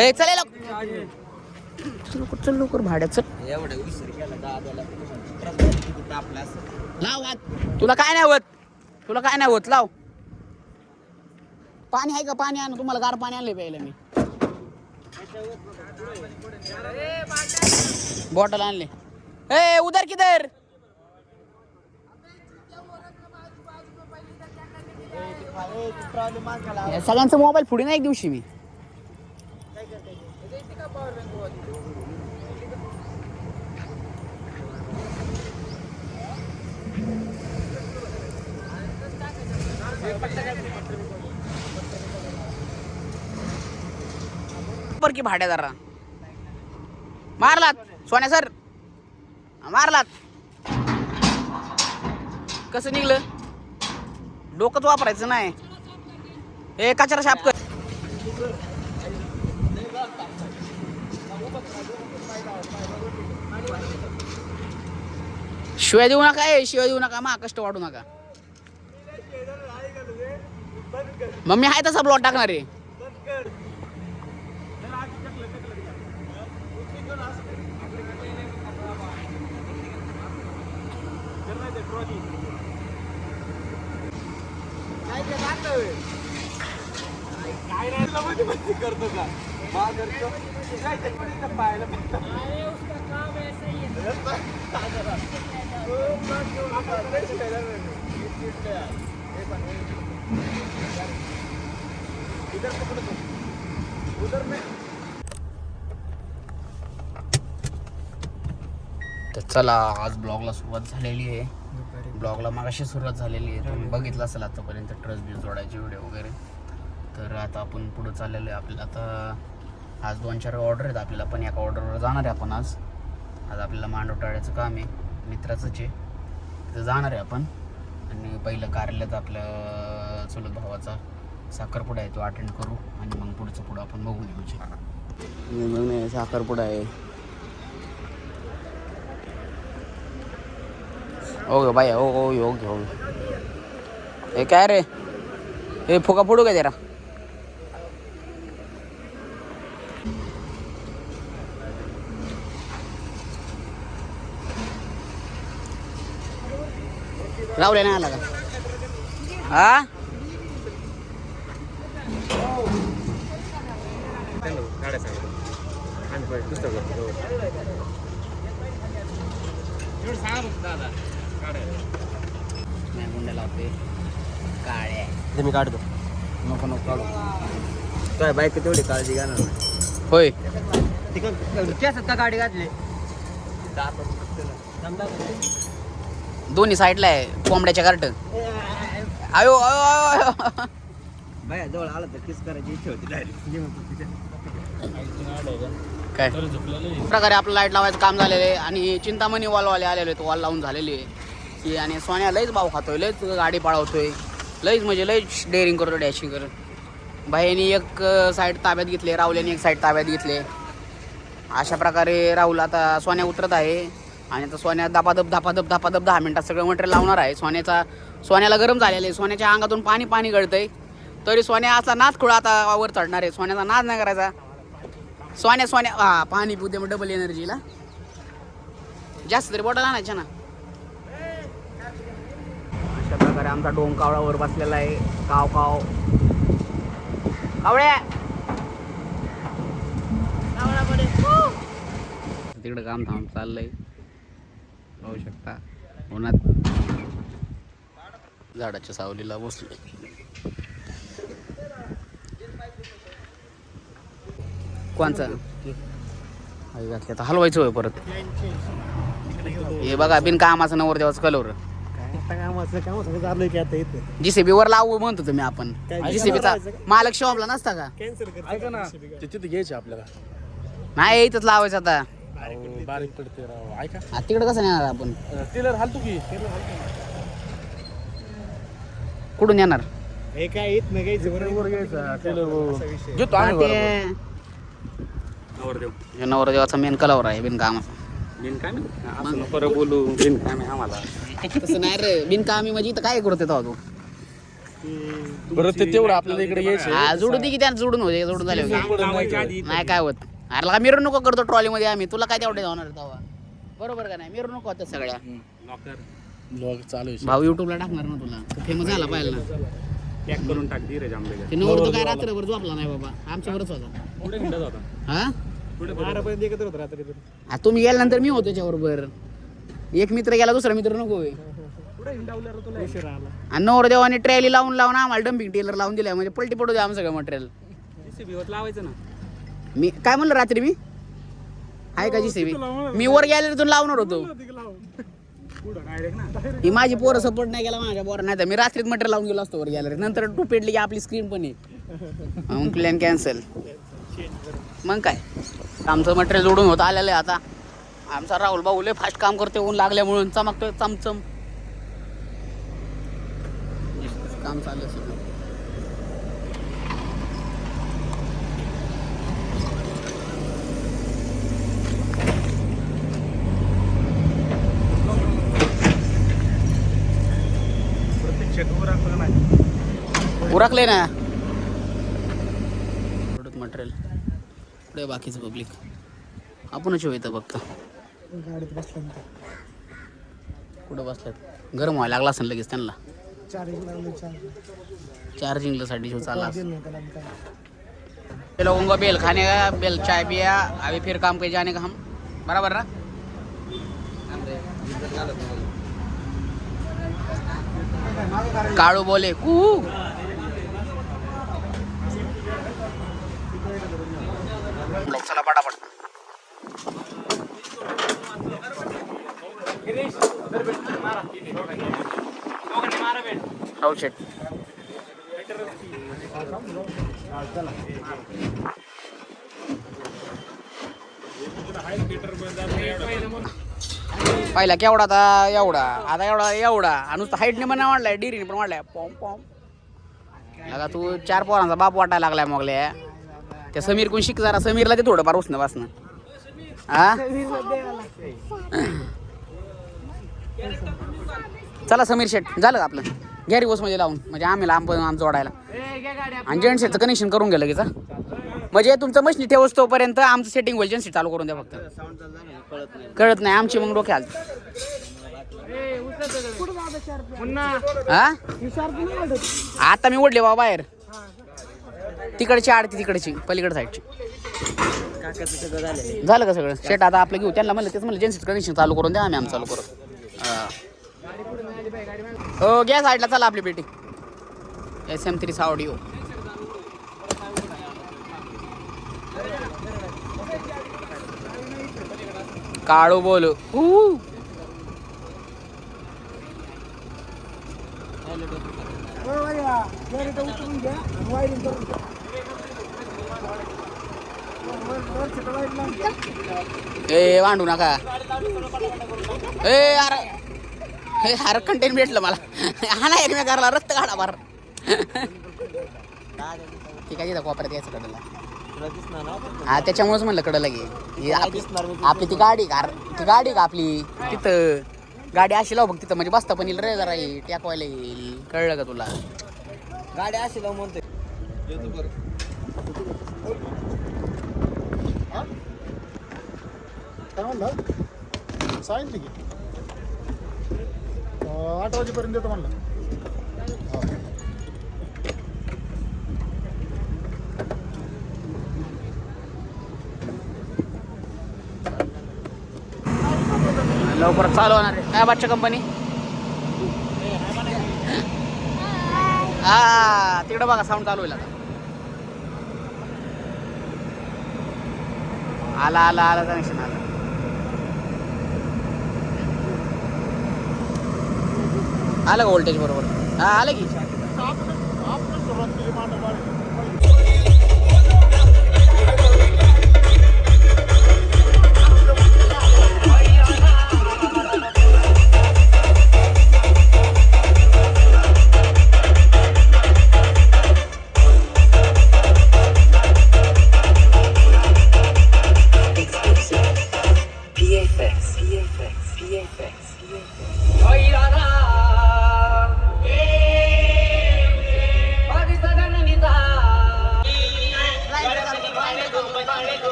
ए चल लवकर चल लवकर असं लाव हात तुला काय नाही होत? तुला काय नाही होत? लाव. पाणी आहे का? पाणी आण. तुम्हाला गार पाणी आणले प्यायला मी. बॉटल आणले. ए उधर किधर? सगळ्यांचा मोबाईल फुडी ना एक दिवशी मी. बर की भाड्या जरा मारलात सोन्या सर. मारलात. कसं निघलं? डोकंच वापरायचं नाही. हे कचरा शाप कर. शिवाय देऊ नका ए शिवाय देऊ नका मग कष्ट वाढू नका. मग मी आहे तसा ब्लॉट टाकणार. आहे करतो का पाहायला तर चला आज ब्लॉगला सुरुवात झालेली आहे. ब्लॉगला मागाशी सुरुवात झालेली आहे. तुम्ही बघितलं असेल आतापर्यंत ट्रस बी जोडायचे व्हिडिओ वगैरे. तर आता आपण पुढं चाललेलो आहे आपल्याला. आता आज दोन चार ऑर्डर आहेत आपल्याला पण एका ऑर्डरवर जाणार आहे आपण आज. आज आपल्याला मांडवटाळ्याचं काम आहे. मित्राचंच आहे तिथं जाणार आहे आपण. आणि पहिलं कार्यालयात आपल्या चुलत भावाचा साखरपुडा आहे तो अटेंड करू. आणि मग पुढचं पुढं आपण बघून येऊ मग नाही साखरपुडा आहे. ओके बाय ओ ओ ओके ओके हे काय रे? हे फुका फोडू का जरा? राहुल्या नाही आला का हा नाही मुंड्या लावते काळ्या ते मी काढतो नको नको काढू काय बाईक तेवढी काळजी घ्या ना होय केसात का गाडी घातली दोन्ही साईडला आहे कोंबड्याच्या गार्ट आयो आयो आयो आयो. बाया जवळ आला तर किस करायची इच्छा होती काय? प्रकारे आपलं लाइट लावायचं काम झालेलं आहे आणि चिंतामणी वॉलवाले आलेले आहेत वॉल लावून झालेली आहे. की आणि सोन्या लईच भाव खातोय लईच गाडी पळवतोय. लईच म्हणजे लईच डेअरिंग करतो डॅशिंग करत. भाईनी एक साईड ताब्यात घेतले राहुल्याने एक साईड ताब्यात घेतले. अशा प्रकारे राहुल आता सोन्या उतरत आहे. आणि आता सोन्या धापाधप धापाधप धापाधप दहा मिनिटात सगळं मटेरियल लावणार आहे. सोन्याचा सोन्याला गरम झालेलं आहे. सोन्याच्या अंगातून पाणी पाणी गळतंय. तरी सोन्या असा नाच खुळा आता वर चढणार आहे. सोन्याचा नाच नाही करायचा. सोन्या सोन्या हा पाणी पिऊ दे मग डबल एनर्जीला जास्त तरी बॉटल आणायच्या ना. अशा प्रकारे आमचा डोंग कावळावर बसलेला आहे. काव काव. कावळ्या तिकडं काम थांब चाललंय. पाहू शकता. उन्हात झाडाच्या सावलीला बसले. कोणचा? आई घातली आता. हलवायचं होय परत. हे बघा बिनकामाचं नवर देवाचं कलवर. चालू की आता इथं जीसीबी वर लावू म्हणतो तुम्ही आपण. जीसीबीचा मालक शॉपला नसता का? ऐका ना ते तिथे घ्यायचे आपल्याला. नाही इथंच लावायचं आता. अहो, बारीक पडते राव. ऐका. आ, तिकडं कसं नेणार आपण? टेलर हालतो की. कुठून येणार? हे काय येत नाही काही जबरदस्त घ्यायचा टेलर घेतो आम्ही ते नवरदेव. नवरदेवाचा मेन कलवर आहे बिनकामाचा बिन काय असं परत बोलू. बिन काय आम्हाला. तसं नाही रे बिनकामी म्हणजे इथं काय करते तेव्हा तू परत ते तेवढं आपल्याला इकडे यायचं हा जोडू दे की त्यानं जोडून होते जोडून झाले होते नाही काय होत? अरे लगा मिरवणूक करतो ट्रॉलीमध्ये आम्ही. तुला काय तेवढे जाणार तेव्हा? बरोबर का नाही? मिरवणूक होत्या सगळ्या. ब्लॉग चालू आहे भाऊ युट्यूबला टाकणार ना तुला? फेमस झाला पाहिजे ना पॅक करून टाक ते नवरतो काय रात्रभर झोपला नाही बाबा? आमच्यावरच होता. पुढे हिंडत होता. हा? बारापर्यंत एकत्र होत रात्री तुम्ही गेल्यानंतर मी होतो त्याच्याबरोबर एक मित्र गेला दुसरा मित्र नको होय. पुढे हिंडावल्यावर तुला उशीर आला. आणि नवरदेवाने ट्रॅली लावून लावून आम्हाला डम्पिंग टेलर लावून दिल्या म्हणजे पलटी पडू द्या आमचं सगळं मटेरियल लावायचं ना. मी काय म्हणलं रात्री मी? आहे का जी मी वर गॅलरीतून लावणार होतो. ही माझी पोरं सपोर्ट नाही केला माझ्या पोरं नाही तर मी रात्रीत मटेरियल लावून गेलो असतो वर गॅलरीत नंतर टू पेटली की आपली स्क्रीन पण आहे. मग प्लॅन कॅन्सल मग काय? आमचं मटेरियल जोडून होत आलेलं आहे आता. आमचा राहुल भाऊ लय फास्ट काम करते ऊन लागल्यामुळे चमकतोय चमचम. काम चाललं सगळं प्रत्येक शेतवर असं नाही उरकले ना. मटेरियल पुढे बाकीचं पब्लिक आपणच येतं फक्त. गाडीत बसल्यानंतर कुठं बसल्यात गरम व्हायला लागला असेल लगेच त्यांना. चार्जिंग लावलं चार्जिंग चार्जिंगसाठी शो चालला असेल. नाही त्याला काय. ये लोगों को बेल खाने का? बेल चाय पिया. अभी फिर काम पे जाने का हम? बराबर ना? काळू बोले कू चला पटापट पहिला केवढा आता एवढा? आता एवढा एवढा. आणि नुसतं हाईटने पण वाढलाय डिरीने पण वाढलाय. पॉम पॉम. आता तू चार पोरांचा बाप वाटायला लागलाय मगले त्या समीर कोण शिक जरा समीरला ते थोडंफार बसणं हा? चला समीर शेट झालं आपलं. गॅरी बसमध्ये लावून. म्हणजे आम्ही लांब आम जोडायला. आणि जेंट सेटचं कनेक्शन करून गेलं की चा म्हणजे तुमचं मशीन ठेवस तोपर्यंत आमचं सेटिंग होईल जेंट सेट चालू करून द्या फक्त. कळत नाही कळत नाही आमची मग डोक्यात हा? आता मी ओढले बाबा बाहेर. तिकडची आडती तिकडची पलीकडे साईडची. झालं झालं का सगळं? शेट आता आपलं घेऊ. त्यांना म्हणलं तेच म्हणलं जेन्सी कनेक्शन चालू करून द्या आम्ही चालू करू. हा. हो घ्या साईडला चला आपली पेटी. एस एम थ्री ऑडिओ काळू बोलू. ऊ. ए वांडू नका. ए अरे हे अरे कंटेन भेटलं मला. हा ना एकमेकाला रक्त काढा बार. ठीक आहे तिथं कोपऱ्यात यायचं कडला. हा त्याच्यामुळेच म्हणलं कडला घे आपली ती गाडी कार ती गाडी का आपली? तिथं. गाडी अशी लाव बघ तिथं. म्हणजे बसता पण येईल रे जरा येईल टाकवायला येईल. कळलं का तुला? गाडी अशी लावू म्हणते काय म्हणलं? सांगितलं की. आठ वाजेपर्यंत येतो म्हणलं. लवकर चालू होणार आहे. काय बादशा कंपनी हा तिकडं बघा साऊंड चालू होईल आता. आला आला आला कनेक्शन आला. आलं का व्होल्टेज बरोबर? हा आलं की.